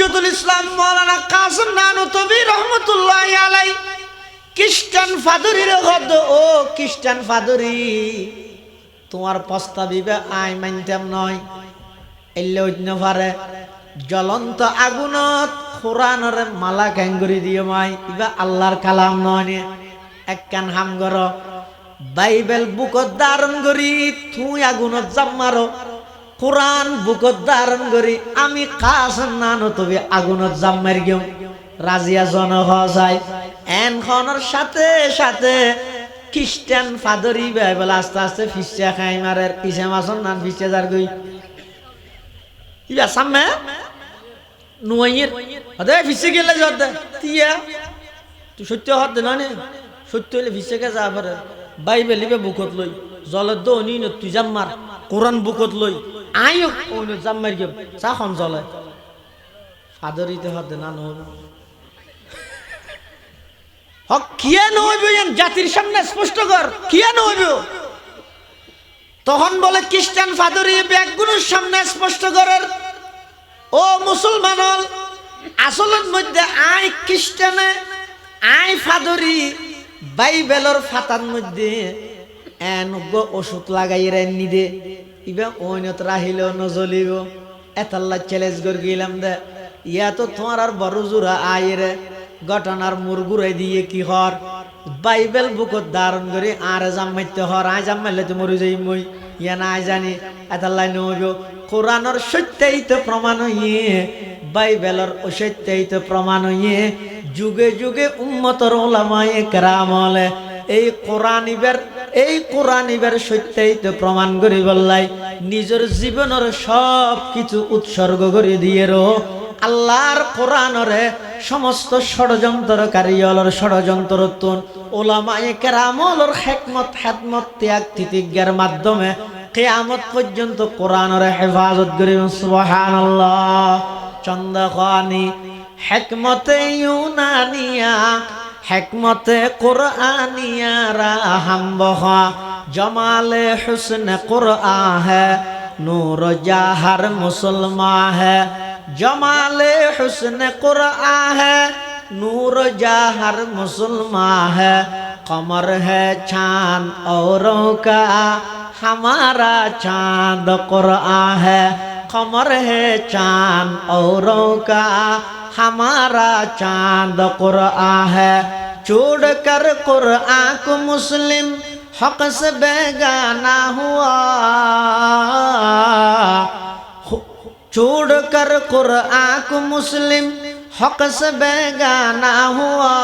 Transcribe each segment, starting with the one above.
হুজ্জতুল ইসলাম মৌলানা কাসম নানুতবি রহমতুল্লাহ আলাই খ্রিস্টান ফাদুরির গদ, ও খ্রিস্টান ফাদুরি, তোমার প্রস্তাবিবে আই মানতাম নয়। এলে অন্য পারে জ্বলন্ত আগুনত কোরআনর মালা ক্যাঙ্গুরি দিয়ে মাই, ইবা আল্লাহর কালাম নয় এক কান হাম গর, বাইবেল বুকত ধারণ করি তুই আগুনত জাম মারো। কোরআন বুকত ধারণ করি, আমি কাজ নানো তবে আগুনত জাম মারি গেও রাজিয়া জন হওয়া যায়। এন সাথে সাথে খ্রিস্টান ফাদরি বাইবেল আস্তে আস্তে ফিসে খাই মারে পিছে মাসন নান ফিসে যার গই ইয়া সামনে নুয়াইয়ের আদে ফিসে গেলে জর্দে তিয়া। তুই সত্য হত না নে সত্য হলে ফিসে কে যা পারে বাইবেল ইবে বুকত লই জলের দো ন তুই জাম্মার কোরআন বুকত লই আইও ওই জাম্মার গে চা খন জলে ফাদরিতে হতে না নহব হক, কিয়া নহইব জাতির সামনে স্পষ্ট কর, কিয়া নহইব তখন বলে, খ্রিস্টান ফাদরি ব্যাগগুলোর সামনে স্পষ্ট করার। ও মুসলমান আসলের মধ্যে আই খ্রিস্টানে, আই ফাদরি, বাইবেলর ফাতার মধ্যে এনগ ওষুধ লাগাই রেন নিদে। ইবা ওইনত রাহিল নজলিব। এতাল্লা চ্যালেঞ্জ করে গেলাম দে। ইয়া তো তোমার আর বড় জোড়া আইরে ঘটনার মুরগুড়াই দিয়ে কি হর? বাইবেল বুকত ধারণ করে আর জামাইতে হর আই জামাইলে তো মরে যাই মই। ইয়া না জানি এতাল্লাই নইব কোরআনর সত্যায়িত প্রমাণ ইয়ে বাইবেলর অসত্যায়িত প্রমাণ ইয়ে যুগে যুগে উম্মতর ওলামায়ে কেরামলে এই কোরআন ইবের এই কোরআন ইবের সত্যায়িত প্রমাণ করে বললাই। নিজের জীবনের সব কিছু উৎসর্গ করে দিয়ে রো। আল্লাহর কোরআনরে সমস্ত ষড়যন্ত্রকারী অলর ষড়যন্ত্র তুন। ওলামায়ে কেরামলর হেকমত হেকমত ত্যাগ, তিতিজ্ঞার মাধ্যমে কেয়ামত পর্যন্ত কোরআনরে হেফাজত করি সুবহানাল্লাহ। চন্দ্রখানি, হেকমতে ইউনানিয়া হেকমতে কোরআনিয়া রাহাম্বহা জমালে হুসন কোরআন হে নূর জাহার মুসলমান হে জমালে হুসন কোরআন হে नूर जाहर मुसलमान है कमर है चांद औरों का हमारा चांद कुरआन है कमर है चाँद औरों का, हमारा चाँद कुरआन है। छोड़ कर कुरआन को मुस्लिम हक से बेगाना हुआ। छोड़ कर कुरआन को मुस्लिम हक से बेगाना हुआ।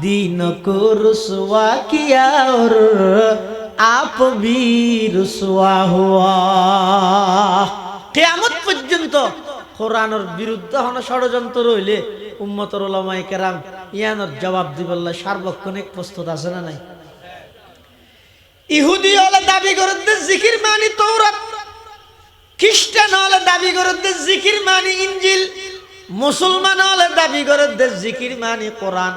दीन को रुसवा किया और আপ কেয়ামত পর্যন্ত কোরআনের বিরুদ্ধে হন ষড়যন্ত্র রইলে উম্মতর ওলামাই কেরাম ইয়ানোর জবাব দিবল্লা সার্বক্ষণিক প্রস্তুত আছে না নাই? ইহুদি হলে দাবি করতে জিকির মানি তৌরাত খ্রিস্টান হলে দাবি করতে জিকির মানি ইঞ্জিল মুসলমান হলে দাবি করতে জিকির মানি কোরআন।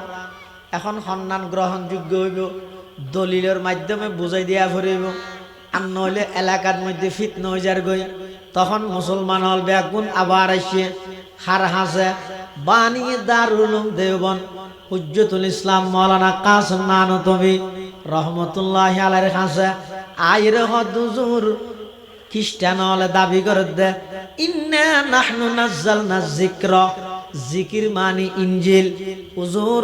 এখন সন্ধান গ্রহণযোগ্য হইব। দলিলের মাধ্যমে বুঝাই দিয়া ফুরিব আর নইলে এলাকার মধ্যে ফিট নইজার গই তখন মুসলমান হল ব্যাগুন আবার আসে হার হাসে বানিয়ে দারুলুম দেবন হুজ্জতুল ইসলাম মৌলানা কাসম নানতবি রহমতুল্লাহ আলের হাসে আইর হদুজুর খ্রিস্টান হলে দাবি করে দে ইন্না নাহনু নাজ্জালনা যিকর। জিকির মানি ইঞ্জিল হুজুর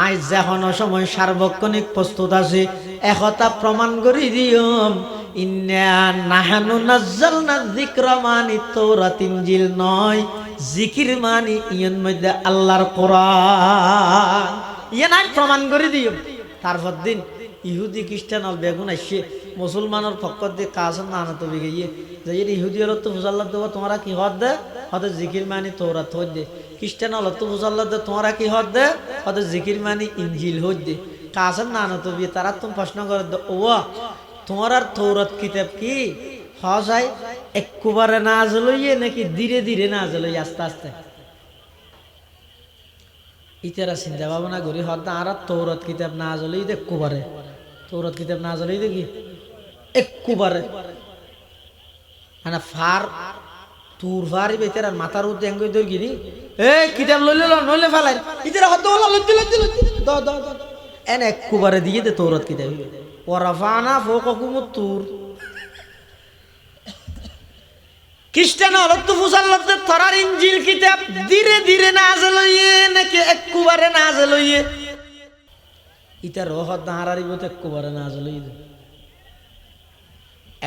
আজ যেহন সময় সার্বক্ষণিক প্রস্তুত আছে, একতা প্রমাণ করি দিয়ম। ইনজিল নয় মানি মধ্যে ইয়ে নাই, প্রমাণ করে দিও তারপর দিন ইহুদি খ্রিস্টান আর বেগুন আসছে মুসলমানের পক্ষ দিয়ে কাজ না আনা তবে গিয়ে যে ইহুদি হলো তো ফুজাল্লা দেবো, তোমরা কি হদ দে? হতে জিকির মানি তোরা থোদ দে। খ্রিস্টান হলো তো ফুজাল্লা দে তোমরা কি হদ দে? হতে জিকির মানি ইঞ্জিল হদ দে। কাজ না আনা তবে, তারা তুমি প্রশ্ন করে দে ও তোমার তৌরত কিতাব কি? হজাই একবারে না লইয়ে নাকি ধীরে ধীরে না লইয়ে আস্তে আস্তে? ইতারা চিন্তা ভাবনা করি হদ আর তৌরত কিতাব না জ্বলেই একবারে তৌরত কিতাব না জ্বলেই দেখি একবারে মানে ফার, তুর ফারি বেতার মাথার উদ্দে এঙ্গই দর গিনি এ কিতাব লইলে নইলে ফেলাই। ইতারা হদ হলো লজ্জি লজ্জি লজ্জি দ দ দ এন একবারে দিয়ে দে তৌরত কিতাব। ওরাফানা তুর। খ্রিস্টান থরার ইঞ্জিল কিতাব। ধীরে ধীরে নাজে লইয়ে নাকি একবারে নাজে লইয়ে ইটা রহত দাঁড়ারিব তো একবারে নাজে লইয়ে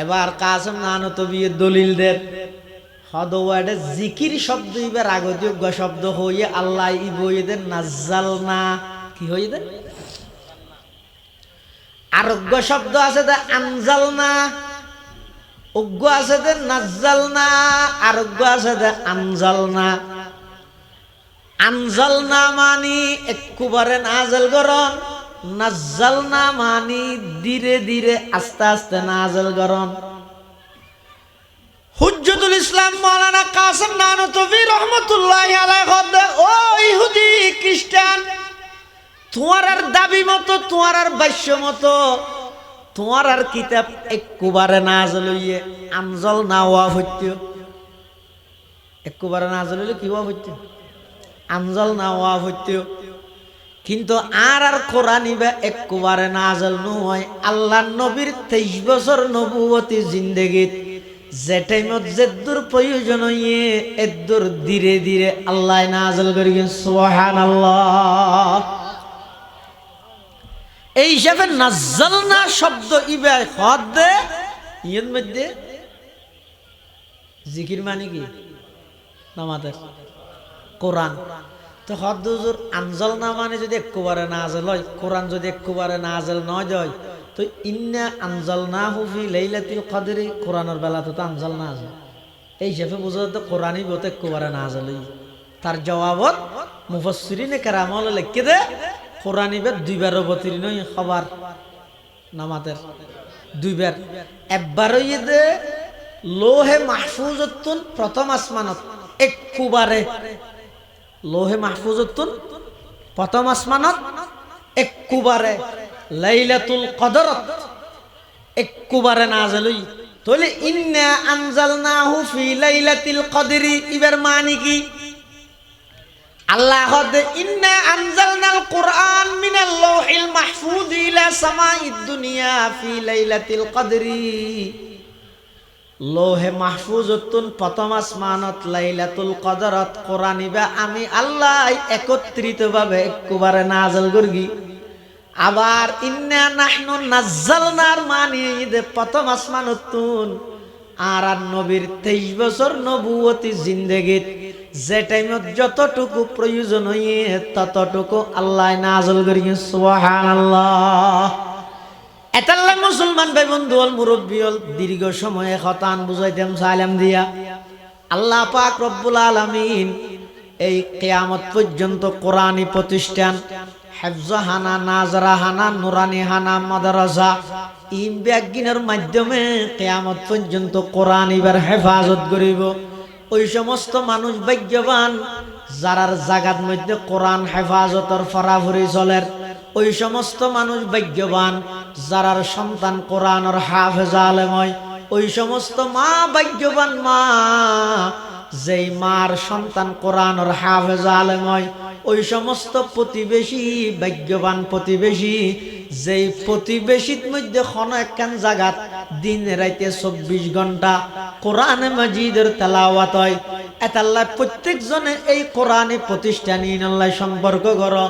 এবার কাসম নানো তো বিয়ে দলিল দের হদওয়ার্ডে জিকির শব্দ আগযোগ্য শব্দ হইয়ে আল্লাহ ই বইদের নাজ্জাল না। কি হইয়ে দে আরোগ্য শব্দ আছে দে আনজাল না। অজ্ঞ আছে দে নাজ্জাল না। আরোগ্য আছে দে আনজাল না। আনজাল না মানি একবারে নাজল গরম। নাজ্জাল না মানি ধীরে ধীরে আস্তে আস্তে নাজল গরম। হুজ্জতুল ইসলাম মাওলানা কাসম নানতবি রহমতুল্লাহ আলাইহি ও ইহুদি খ্রিস্টান, তোমার আর দাবি মতো, তোমার আর বাস্য মতো, তোমার আর কিতাব একবারে না জ্বলইয়ে আনজল না হওয়া হইত একবারে না জ্বলিলে কি হওয়া হইত আনজল না হওয়া হইত কিন্তু আর আর কোরআন একবারে না জল নয় আল্লাহ নবীর তেইশ বছর নবুয়তী জিন্দেগিত। যে টাইমত যেদুর প্রয়োজন হইয়ে এদুর ধীরে ধীরে আল্লাহ নাজল করি সোহান আল্লাহ এই হিসাবে নাজ্জাল না শব্দ ইবে হদ দে, ইয়ের মধ্যে জিকির মানে কি? নামাজের। কোরআন। তো হদ হুজুর, আনজল না মানে যদি একবারে নাজল হয়, কোরআন যদি একবারে নাজল নয় যায় তো ইন্না আনজল না হুফি লাইলাতুল কদরি, কোরআনের বেলা তো আনজল না আছে। এই হিসাবে বুঝা তো কোরআনই বোধ একবারে নাজল তার জবাবত মুফসরিনে কেরামল লিখে দে, কোরআনই কোরআনিবার দুইবার অবতীর্ণ খবর নামাতের দুইবার একবার দে, লোহে মাহফুজতুন প্রথম আসমানত একবারে লোহে মাহফুজতুন প্রথম আসমানত একবারে লাইলাতুল কদরত একবারে নাজলই। তাহলে ইন্না আনজালনাহু ফি লাইলাতিল কদরি ইবার মানে কি? আল্লাহ হদে ইন্না আনজালনাল কুরআন মিনাল লাওহিল মাহফুজ ইলা সামাইদ দুনিয়া ফি লাইলাতিল কদরি। লোহে মাহফুজতুন প্রথম আসমানত লাইলাতুল কদরত কোরআনিবা আমি আল্লাহ একত্রিতভাবে একবারে নাজল করগি। আবার ইন্না নাহনু নাজ্জালনার মানি দে প্রথম আসমানতুন আর আর নবীর তেইশ বছর নবুয়তি জিন্দেগিত যে টাইমত যতটুকু প্রয়োজন হইয়ে ততটুকু আল্লাহ নাজল করি সুবহান আল্লাহ এতাল্লা মুসলমান ভাই বন্ধু হল মুরব্বী হল দীর্ঘ সময়ে হতান বুঝাইতাম, সালাম দিয়া। আল্লাহ পাক রব্বুল আলামিন এই কেয়ামত পর্যন্ত কোরআনী প্রতিষ্ঠান হেফজাহানা নাজরাহানা নুরানি হানা, মাদ্রাসা, ইম ব্যাগিনের মাধ্যমে কেয়ামত পর্যন্ত কোরআন এবার হেফাজত করিব। ওই সমস্ত মানুষ ভাগ্যবান, যারার জাগাত মধ্যে কোরআন হেফাজতর ফরাফরি চলের। ওই সমস্ত মানুষ ভাগ্যবান যারার সন্তান কোরআনর হাফেজা আলেময় ওই সমস্ত মা ভাগ্যবান মা, যেই মার সন্তান কোরআনর হাফেজা আলেময় ওই সমস্ত প্রতিবেশী, ভাগ্যবান প্রতিবেশী, যেই প্রতিবেশীর মধ্যে কোন একখান জাগাত, দিন রাইতে চব্বিশ ঘণ্টা কোরআনে মজিদের তেলাওয়াত হয়। এতাল্লাহ প্রত্যেক জনে এই কোরআনে প্রতিষ্ঠান ইনাল্লাহ সম্পর্ক করো।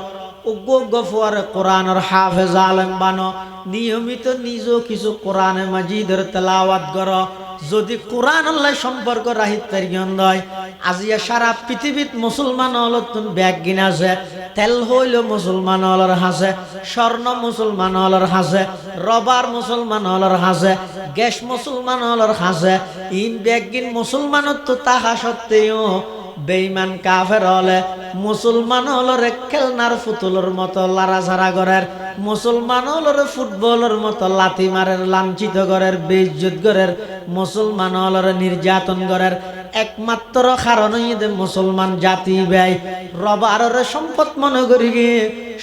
উগ্র গফুয়ার কোরআনের হাফেজ আলম বানো, নিয়মিত নিজ কিছু কোরআনে মজিদের তেলাওয়াত করো। যদি কোরআন আল্লাহ সম্পর্ক রাহিত পারিগন দয় আজিয়া সারা পৃথিবীত মুসলমান অলতুন ব্যাগ গিনা আছে, তেল হইল মুসলমান অলর হাসে, স্বর্ণ মুসলমান অলর হাসে, রবার মুসলমান অলর হাসে, গ্যাস মুসলমান অলর হাসে, ইন ব্যাগ গিন মুসলমানত তো তাহা সত্ত্বেও বেইমান কাফের হলে মুসলমান হলরে খেলনার ফুতুলোর মতো লারাঝাড়া করার মুসলমান হলরে ফুটবলের মতো লাথি মারের, লাঞ্ছিত করার বেইজ্জত করার মুসলমান হলরে নির্যাতন করার একমাত্র কারণ যে মুসলমান জাতি ব্যয়। রবারের সম্পদ মনে করি গিয়ে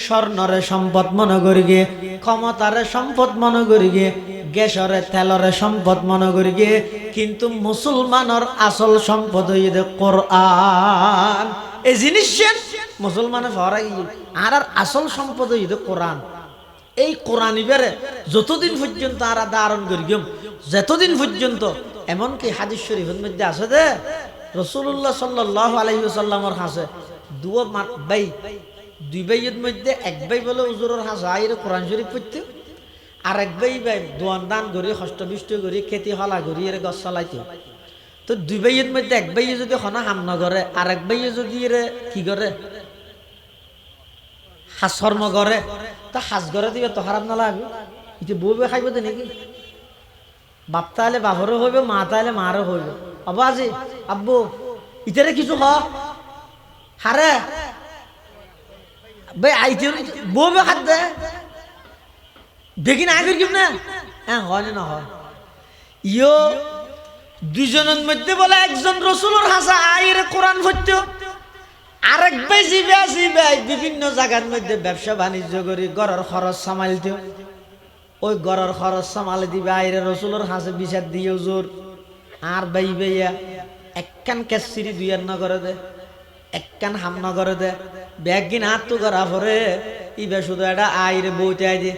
স্বর্ণরে সম্পদ মনে করি গিয়ে ক্ষমতারে সম্পদ মনে করি গিয়ে গ্যাসরে তেলরে সম্পদ মনে করি গিয়ে কিন্তু মুসলমানের আসল সম্পদ হইয়ে কোরআন। এই জিনিস মুসলমানে ফরাই আর আর আসল সম্পদ হইয়ে কোরআন। এই কোরআন ইবারে যতদিন পর্যন্ত আর ধারণ করি যতদিন পর্যন্ত এমনকি হাদিস শরীফের মধ্যে আছে দে রসুল্লাহ সাল্লাহ আলহিসাল্লামর হাসে, দুয়ো বাই দুই বাইয়ের মধ্যে এক বাই বলে উজুরের হাসে আইরে কোরআন শরীফ পড়তে। আর এক বাই বাই দোয়ান দান করি হষ্টবিষ্ট করি, খেতি হলা করি, এর গছ চালাইতে। তো দুই বাইয়ের মধ্যে এক বাইয়ে যদি হনা হাম নগরে আর এক বাইয়ে যদি এর কি করে? হাসর্ম করে। তা হাস করে দিবে তো খারাপ না লাগবে এটা বউ খাইব নাকি? বাপ তাহলে বাপরও হইবে মা তাহলে মারও হইবে। আবাজি আব্বু, ইতারে কিছু হারে। ভাই খাত দে। দেখি না আগে না হ্যাঁ হয় না হয়। ইয়ো দুজনের মধ্যে বলে একজন রসুলোর হাসা আয়ের কোরআন ভর্ত আরেক বেশি বেশি বিভিন্ন জায়গার মধ্যে ব্যবসা বাণিজ্য করি গড়ের খরচ সামালতে ওই গড়ের খরচ সামালে দিবে আইরে রসুলোর হাসে বিচার দিয়ে জোর আর বাই বাইয়া একখান কেসিরি দুইয়ার ন করে দে, একখান হাম দে ব্যাগ গিন হাত তো করা পরে ইবে শুধু এটা আইরে বইতে আই দে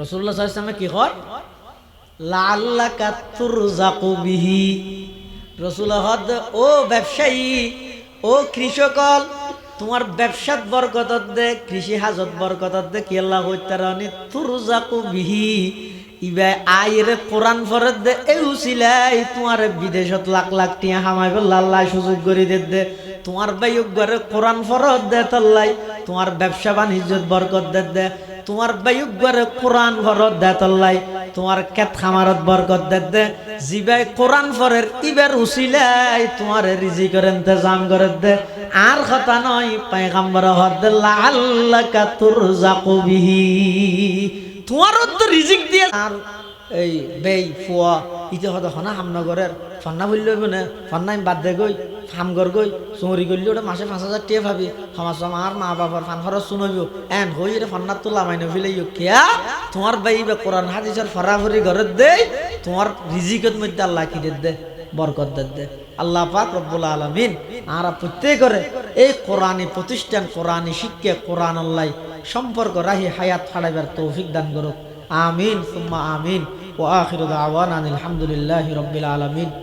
রসুল্লাহ সাল্লামে কি হয় লাল্লাকা তুরজাকু বিহি। রসুল হদ, ও ব্যবসায়ী, ও কৃষকল তোমার ব্যবসাত বরকত দে, কৃষি হাজত বরকত দে, কি আল্লাহ হইতারানি? তুরজাকু বিহি। ইবে আইরে কোরআন ফরত দে এই উসিলাই তোমার বিদেশত লাখ লাখ টিয়া হামাইব লাল্লাই সুযোগ করে দে দে। তোমার বাইক ঘরে কোরআন ফরত দে তল্লাই, তোমার ব্যবসা বাণিজ্যত বরকত দে দে। তোমার বায়ুক ঘরে কোরআন ভরত দে তল্লাই, তোমার কেত খামারত বরকত দে দে। জিবাই কোরআন ফরের, ইবার উসিলাই তোমার রিজিকের ইন্তজাম করে দে। আর কথা নয়, পায়গাম্বর হদ দে লাল্লাকা তুরজাকু বিহি। তোমার তো রিজিক দিয়ে আর এই বেই ফুয়া, ইতে হদ হনা হামনগরের, ফান্না বলল না, ফান্না আমি বাদ দে গই ফাম গর গই চুরি করলি ওটা মাসে পাঁচ হাজার টিয়ে ভাবি, সমাজ আমার মা বাবার ফান খরচ শুনবি এন হই রে ফান্নার তো লামাই নফিলে কেয়া? তোমার বাই কোরআন, হাদিসের ফরাফরি ঘরের দে তোমার রিজিকের মধ্যে আল্লাহ কি দে দে? বরকত দে। আল্লাহ পাক রব্বুল আলমিন আর প্রত্যেকরে এই কোরআনী প্রতিষ্ঠান কোরআনী শিক্ষা, কোরআন আল্লাহ সম্পর্ক রাহি হায়াত ফাড়াইবার তৌফিক দান করুক। আমিন, সুম্মা আমিন। ও আখির দাওয়ান আলহামদুলিল্লাহ রব্বিল আলমিন।